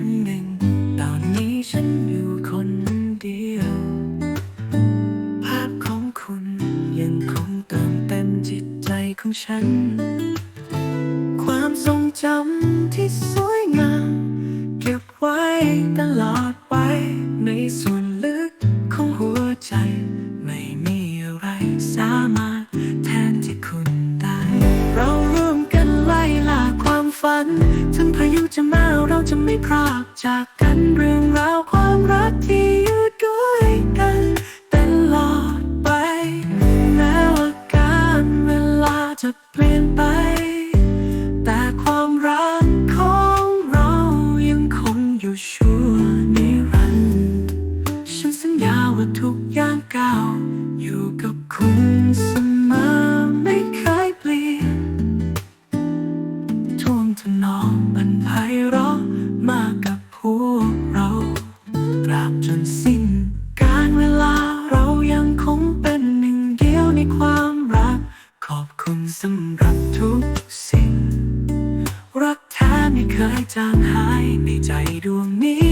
ันหนึ่ง ตอนนี้ฉันอยู่คนเดียว ภาพของคุณยังคงเติมเต็มจิตใจของฉัน ความทรงจำที่สวยงาม เก็บไว้ตลอดไปในส่วนลึกของหัวใจ ไม่มีอะไรสามารถแทนที่คุณได้ เราร่วมกันไล่ล่าความฝันายุจะมาเราจะไม่พรากจากกันเรื่องราวความรักที่อยู่ด้วยกันตลอดไปแม้ว่าการเวลาจะเปลี่ยนไป แต่ความรักของเรายังคงอยู่ชั่วนิรันดร์ฉันสัญญาว่าทุก ท่วงทนอมบรรไพเราะมากับพวกเรา ตราบจนสิ้นการเวลาเรายังคงเป็นหนึ่งเดียวในความรัก ขอบคุณสำหรับทุกสิ่ง รักแท้ไม่เคยจางหายในใจดวงนี้